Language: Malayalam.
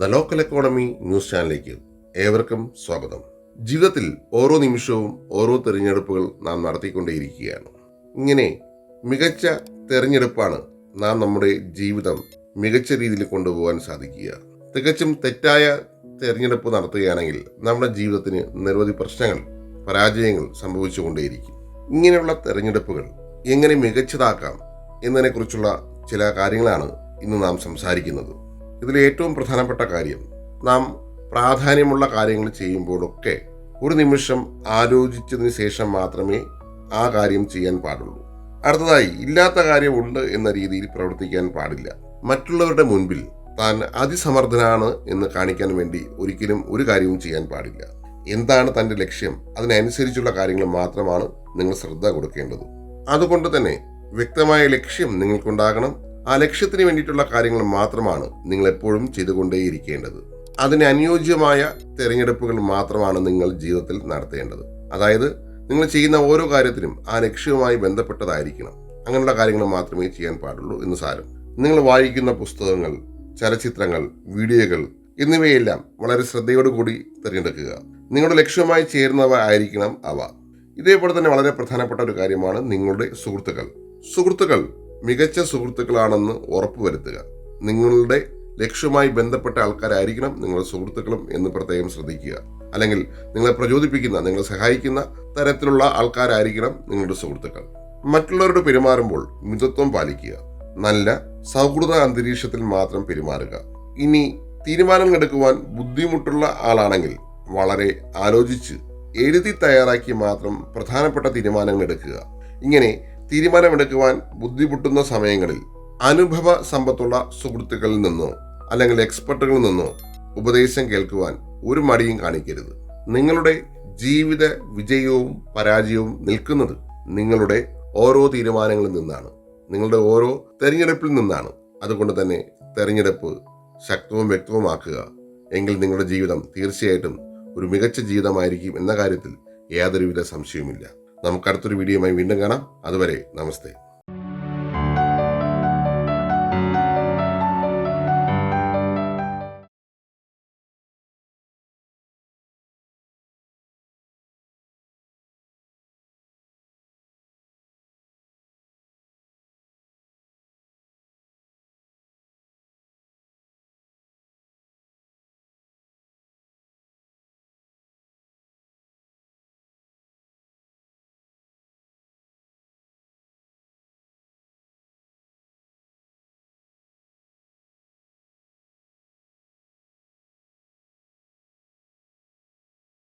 ദ ലോക്കൽ എക്കോണമി ന്യൂസ് ചാനലിലേക്ക് ഏവർക്കും സ്വാഗതം. ജീവിതത്തിൽ ഓരോ നിമിഷവും ഓരോ തിരഞ്ഞെടുപ്പുകൾ നാം നടത്തിക്കൊണ്ടേയിരിക്കുകയാണ്. ഇങ്ങനെ മികച്ച തിരഞ്ഞെടുപ്പാണ് നാം നമ്മുടെ ജീവിതം മികച്ച രീതിയിൽ കൊണ്ടുപോകാൻ സാധിക്കുക. തികച്ചും തെറ്റായ തിരഞ്ഞെടുപ്പ് നടത്തുകയാണെങ്കിൽ നമ്മുടെ ജീവിതത്തിന് നിരവധി പ്രശ്നങ്ങൾ പരാജയങ്ങൾ സംഭവിച്ചുകൊണ്ടേയിരിക്കും. ഇങ്ങനെയുള്ള തിരഞ്ഞെടുപ്പുകൾ എങ്ങനെ മികച്ചതാക്കാം എന്നതിനെക്കുറിച്ചുള്ള ചില കാര്യങ്ങളാണ് ഇന്ന് നാം സംസാരിക്കുന്നത്. ഇതിൽ ഏറ്റവും പ്രധാനപ്പെട്ട കാര്യം നാം പ്രാധാന്യമുള്ള കാര്യങ്ങൾ ചെയ്യുമ്പോഴൊക്കെ ഒരു നിമിഷം ആലോചിച്ചതിന് ശേഷം മാത്രമേ ആ കാര്യം ചെയ്യാൻ പാടുള്ളൂ. അടുത്തതായി ഇല്ലാത്ത കാര്യമുണ്ട് എന്ന രീതിയിൽ പ്രവർത്തിക്കാൻ പാടില്ല. മറ്റുള്ളവരുടെ മുൻപിൽ താൻ അതിസമർത്ഥനാണ് എന്ന് കാണിക്കാൻ വേണ്ടി ഒരിക്കലും ഒരു കാര്യവും ചെയ്യാൻ പാടില്ല. എന്താണ് തന്റെ ലക്ഷ്യം? അതിനനുസരിച്ചുള്ള കാര്യങ്ങൾ മാത്രമാണ് നിങ്ങൾ ശ്രദ്ധ കൊടുക്കേണ്ടത്. അതുകൊണ്ട് തന്നെ വ്യക്തമായ ലക്ഷ്യം നിങ്ങൾക്കുണ്ടാകണം. ആ ലക്ഷ്യത്തിന് വേണ്ടിയിട്ടുള്ള കാര്യങ്ങൾ മാത്രമാണ് നിങ്ങൾ എപ്പോഴും ചെയ്തുകൊണ്ടേയിരിക്കേണ്ടത്. അതിന് അനുയോജ്യമായ തിരഞ്ഞെടുപ്പുകൾ മാത്രമാണ് നിങ്ങൾ ജീവിതത്തിൽ നടത്തേണ്ടത്. അതായത് നിങ്ങൾ ചെയ്യുന്ന ഓരോ കാര്യത്തിനും ആ ലക്ഷ്യവുമായി ബന്ധപ്പെട്ടതായിരിക്കണം. അങ്ങനെയുള്ള കാര്യങ്ങൾ മാത്രമേ ചെയ്യാൻ പാടുള്ളൂ എന്ന് സാരം. നിങ്ങൾ വായിക്കുന്ന പുസ്തകങ്ങൾ ചലച്ചിത്രങ്ങൾ വീഡിയോകൾ എന്നിവയെല്ലാം വളരെ ശ്രദ്ധയോടുകൂടി തിരഞ്ഞെടുക്കുക. നിങ്ങളുടെ ലക്ഷ്യവുമായി ചേരുന്നവ ആയിരിക്കണം അവ. ഇതേപോലെ തന്നെ വളരെ പ്രധാനപ്പെട്ട ഒരു കാര്യമാണ് നിങ്ങളുടെ സുഹൃത്തുക്കൾ. സുഹൃത്തുക്കൾ മികച്ച സുഹൃത്തുക്കളാണെന്ന് ഉറപ്പുവരുത്തുക. നിങ്ങളുടെ ലക്ഷ്യവുമായി ബന്ധപ്പെട്ട ആൾക്കാരായിരിക്കണം നിങ്ങളുടെ സുഹൃത്തുക്കളും എന്ന് പ്രത്യേകം ശ്രദ്ധിക്കുക. അല്ലെങ്കിൽ നിങ്ങളെ പ്രചോദിപ്പിക്കുന്ന നിങ്ങളെ സഹായിക്കുന്ന തരത്തിലുള്ള ആൾക്കാരായിരിക്കണം നിങ്ങളുടെ സുഹൃത്തുക്കൾ. മറ്റുള്ളവരോട് പെരുമാറുമ്പോൾ മിതത്വം പാലിക്കുക. നല്ല സൗഹൃദ അന്തരീക്ഷത്തിൽ മാത്രം പെരുമാറുക. ഇനി തീരുമാനങ്ങൾ എടുക്കുവാൻ ബുദ്ധിമുട്ടുള്ള ആളാണെങ്കിൽ വളരെ ആലോചിച്ച് എഴുതി തയ്യാറാക്കി മാത്രം പ്രധാനപ്പെട്ട തീരുമാനങ്ങൾ എടുക്കുക. ഇങ്ങനെ തീരുമാനമെടുക്കുവാൻ ബുദ്ധിമുട്ടുന്ന സമയങ്ങളിൽ അനുഭവ സമ്പത്തുള്ള സുഹൃത്തുക്കളിൽ നിന്നോ അല്ലെങ്കിൽ എക്സ്പെർട്ടുകളിൽ നിന്നോ ഉപദേശം കേൾക്കുവാൻ ഒരു മടിയും കാണിക്കരുത്. നിങ്ങളുടെ ജീവിത വിജയവും പരാജയവും നിൽക്കുന്നത് നിങ്ങളുടെ ഓരോ തീരുമാനങ്ങളിൽ നിന്നാണ്. നിങ്ങളുടെ ഓരോ തെരഞ്ഞെടുപ്പിൽ നിന്നാണ്. അതുകൊണ്ട് തന്നെ തെരഞ്ഞെടുപ്പ് ശക്തവും വ്യക്തവുമാക്കുക. എങ്കിൽ നിങ്ങളുടെ ജീവിതം തീർച്ചയായിട്ടും ഒരു മികച്ച ജീവിതമായിരിക്കും എന്ന കാര്യത്തിൽ യാതൊരുവിധ സംശയവുമില്ല. നമുക്ക് അടുത്തൊരു വീഡിയോയുമായി വീണ്ടും കാണാം. അതുവരെ നമസ്തേ.